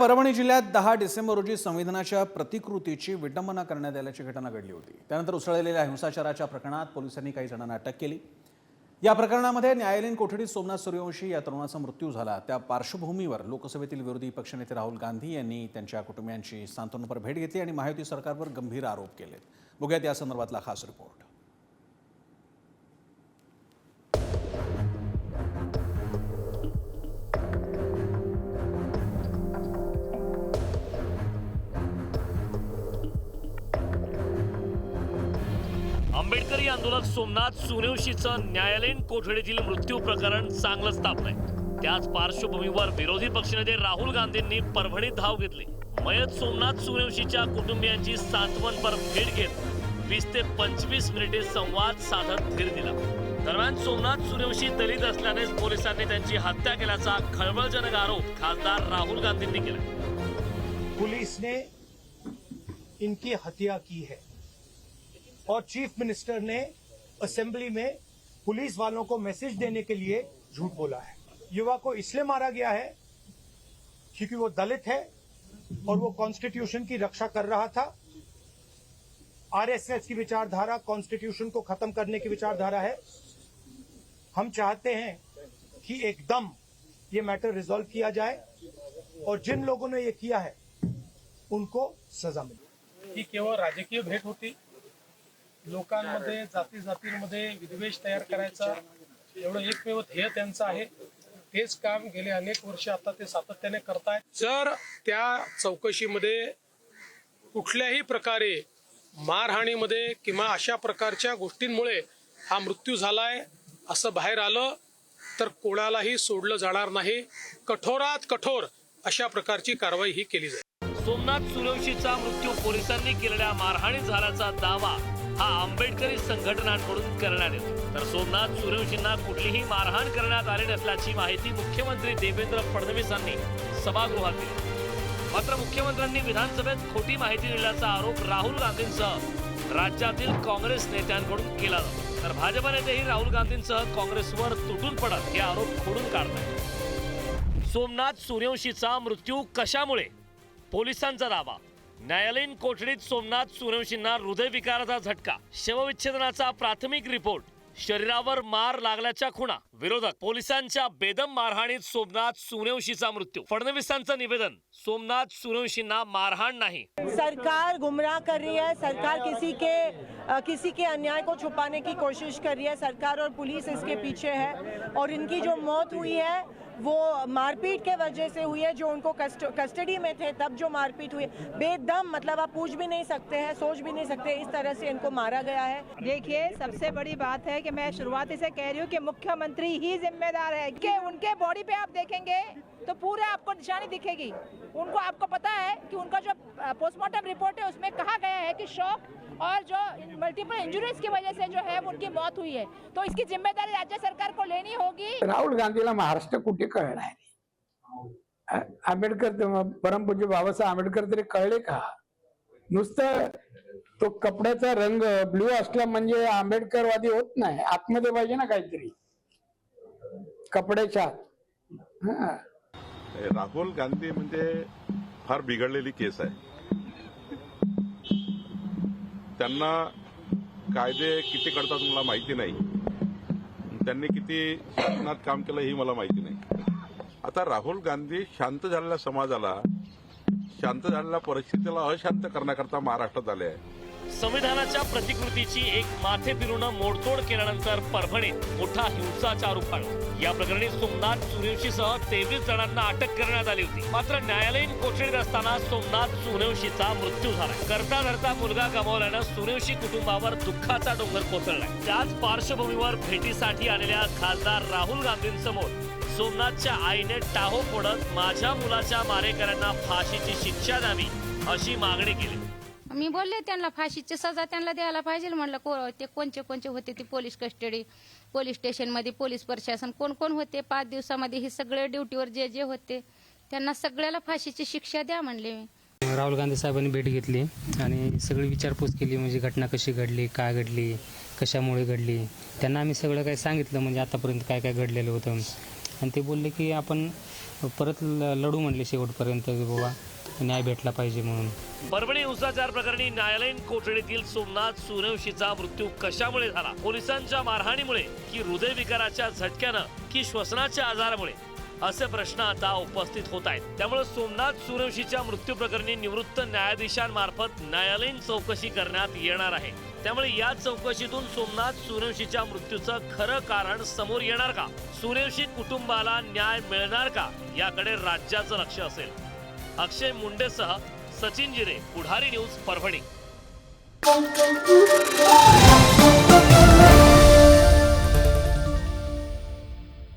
परभणी जिल्ह्यात दहा डिसेंबर रोजी संविधानाच्या प्रतिकृतीची विटंबना करण्यात आल्याची घटना घडली होती. त्यानंतर उसळलेल्या हिंसाचाराच्या प्रकरणात पोलिसांनी काही जणांना अटक केली. या प्रकरणामध्ये न्यायालयीन कोठडीत सोमनाथ सूर्यवंशी या तरुणाचा मृत्यू झाला. त्या पार्श्वभूमीवर लोकसभेतील विरोधी पक्षनेते राहुल गांधी यांनी त्यांच्या कुटुंबियांची सांत्वनपर भेट घेतली आणि महायुती सरकारवर गंभीर आरोप केले बघूयात या संदर्भातला खास रिपोर्ट. आंबेडकरी आंदोलक सोमनाथ सुनेवशीचं न्यायालयीन कोठडीतील मृत्यू प्रकरण चांगलंच तापलंय. त्याच पार्श्वभूमीवर विरोधी पक्षनेते राहुल गांधींनी परभणीत धाव घेतली. मयत सोमनाथ सुनेवशीच्या कुटुंबियांची सांत्वनपर भेट घेत वीस ते पंचवीस मिनिटे संवाद साधत धीर दिला. दरम्यान सोमनाथ सूर्यवंशी दलित असल्यानेच पोलिसांनी त्यांची हत्या केल्याचा खळबळजनक आरोप खासदार राहुल गांधींनी केला. पुलिस ने इनकी हत्या की है? और चीफ मिनिस्टर ने असेंबली में पुलिस वालों को मैसेज देने के लिए झूठ बोला है। युवा को इसलिए मारा गया है क्योंकि वो दलित है और वो कॉन्स्टिट्यूशन की रक्षा कर रहा था। आरएसएस की विचारधारा कॉन्स्टिट्यूशन को खत्म करने की विचारधारा है। हम चाहते हैं कि एकदम ये मैटर रिजॉल्व किया जाए और जिन लोगों ने ये किया है, उनको सजा मिले। ही केवळ राजकीय भेट होती लोकांमध्ये जाती जातींमध्ये विद्वेष तयार करायचा एवढं एकमेव ध्येय त्यांचं आहे. तेच काम गेले अनेक वर्ष आता ते सातत्याने करतायत. जर त्या चौकशीमध्ये कुठल्याही प्रकारे मारहाणीमध्ये किंवा अशा प्रकारच्या गोष्टींमुळे हा मृत्यू झालाय असं बाहेर आलं तर कोणालाही सोडलं जाणार नाही. कठोरात कठोर अशा प्रकारची कारवाई ही केली जाईल. सोमनाथ सूर्यवंशीचा मृत्यू पोलिसांनी केलेल्या मारहाणीत झाल्याचा दावा हा आंबेडकरी संघटनांकडून करण्यात येतो. तर सोमनाथ सूर्यवंशींना कुठलीही मारहाण करण्यात आली नसल्याची माहिती मुख्यमंत्री देवेंद्र फडणवीसांनी सभागृहात दिली. मात्र मुख्यमंत्र्यांनी विधानसभेत खोटी माहिती दिल्याचा आरोप राहुल गांधींसह राज्यातील काँग्रेस नेत्यांकडून केला जातो. तर भाजप नेतेही राहुल गांधींसह काँग्रेसवर तुटून पडत हे आरोप खोडून काढतात सोमनाथ सूर्यवंशीचा मृत्यू कशामुळे? पोलिसांचा दावा. न्यायालयीन कोठडीत सोमनाथ सूर्यवंशींना हृदयविकाराचा झटका. शवविच्छेदनाचा प्राथमिक रिपोर्ट. शरीरावर मार लागल्याच्या खुणा. विरोधक पोलिसांच्या बेदम मारहाणीत सोमनाथ सूर्यवंशीचा मृत्यू. फडणवीसांचं निवेदन सोमनाथ सूर्यवंशींना मारहाण नाही. सरकार गुमराह कर रही है सरकार किसी के किसी के अन्याय को छुपाने की कोशिश कर रही है सरकार और पुलिस इसके पीछे है और इनकी जो मौत हुई है वो मारपीट के वजह से हुई है जो उनको कस्ट, कस्टडी में थे तब जो मारपीट हुई बेदम मतलब आप पूछ भी नहीं सकते हैं सोच भी नहीं सकते इस तरह से इनको मारा गया है। देखिए सबसे बड़ी बात है कि मैं शुरुआती से कह रही हूँ कि मुख्यमंत्री ही जिम्मेदार है। कि उनके बॉडी पे आप देखेंगे तो पूरे आपको निशानी दिखेगी। उनको आपको पता है कि उनका जो पोस्टमार्टम रिपोर्ट है उसमें कहा गया है कि शॉक और जो मल्टीपल इंजुरीज की वजह से जो है उनकी मौत हुई है। तो इसकी जिम्मेदारी राज्य सरकार को लेनी होगी। राहुल गांधीला महाराष्ट्र कुठे कळणार आंबेडकर परम परमपूज्य बाबासाहेब आंबेडकर तरी कळले का? नुसतं तो कपड्याचा रंग ब्ल्यू असला म्हणजे आंबेडकरवादी होत नाही. आतमध्ये पाहिजे ना काहीतरी. कपड्याच्या. आत हा. राहुल गांधी म्हणजे फार बिघडलेली केस आहे. त्यांना कायदे किती करतात मला माहिती नाही. त्यांनी किती शासनात काम केलं ही मला माहिती नाही. आता राहुल गांधी शांत झालेल्या समाजाला शांत झालेल्या परिस्थितीला अशांत करण्याकरता महाराष्ट्रात आले आहे. संविधानाच्या प्रतिकृतीची एक माथे फिरून मोडतोड केल्यानंतर परभणीत मोठा हिंसाचार उफाळला. या प्रकरणी सोमनाथ सूर्यवंशीसह तेवीस जणांना अटक करण्यात आली होती. मात्र न्यायालयीन कोठडीत असताना सोमनाथ सुनेवशीचा मृत्यू झाला. करता धरता मुलगा गमावल्यानं सुनेवशी कुटुंबावर दुःखाचा डोंगर कोसळला त्याच पार्श्वभूमीवर भेटीसाठी आलेल्या खासदार राहुल गांधींसमोर सोमनाथच्या आईने टाहो फोडत माझ्या मुलाच्या मारेकऱ्यांना फाशीची शिक्षा द्यावी अशी मागणी केली. मी बोलले त्यांना फाशीची सजा त्यांना द्यायला पाहिजे. म्हणलं को ते कोणचे कोणचे होते ते पोलीस कस्टडी? पोलीस स्टेशनमध्ये पोलीस प्रशासन कोण कोण होते? पाच दिवसामध्ये हे सगळे ड्युटीवर जे जे होते त्यांना सगळ्याला फाशीची शिक्षा द्या म्हणले मी. राहुल गांधी साहेबांनी भेट घेतली आणि सगळी विचारपूस केली म्हणजे घटना कशी घडली काय घडली कशामुळे घडली? त्यांना आम्ही सगळं काही सांगितलं म्हणजे आतापर्यंत काय काय घडलेलं होतं. आणि ते बोलले की आपण परत ल- लढू म्हणले शेवटपर्यंत बाबा न्याय भेटला पाहिजे म्हणून. परभणी हिंसाचार प्रकरणी न्यायालयीन कोठडीतील सोमनाथ सूर्यवंशीचा मृत्यू कशामुळे झाला? पोलिसांच्या मारहाणीमुळे की हृदयविकाराच्या झटक्यानं की श्वसनाच्या आजारामुळे? असे प्रश्न आता उपस्थित होत आहेत. त्यामुळे सोमनाथ सूर्यवंशीच्या मृत्यू प्रकरणी निवृत्त न्यायाधीशांमार्फत न्यायालयीन चौकशी करण्यात येणार आहे. त्यामुळे या चौकशीतून सोमनाथ सूर्यवंशीच्या मृत्यूचं खरं कारण समोर येणार का? सूर्यवंशी कुटुंबाला न्याय मिळणार का? याकडे राज्याचं लक्ष असेल. अक्षय मुंडेसह सचिन जिरे पुढारी न्यूज परभणी.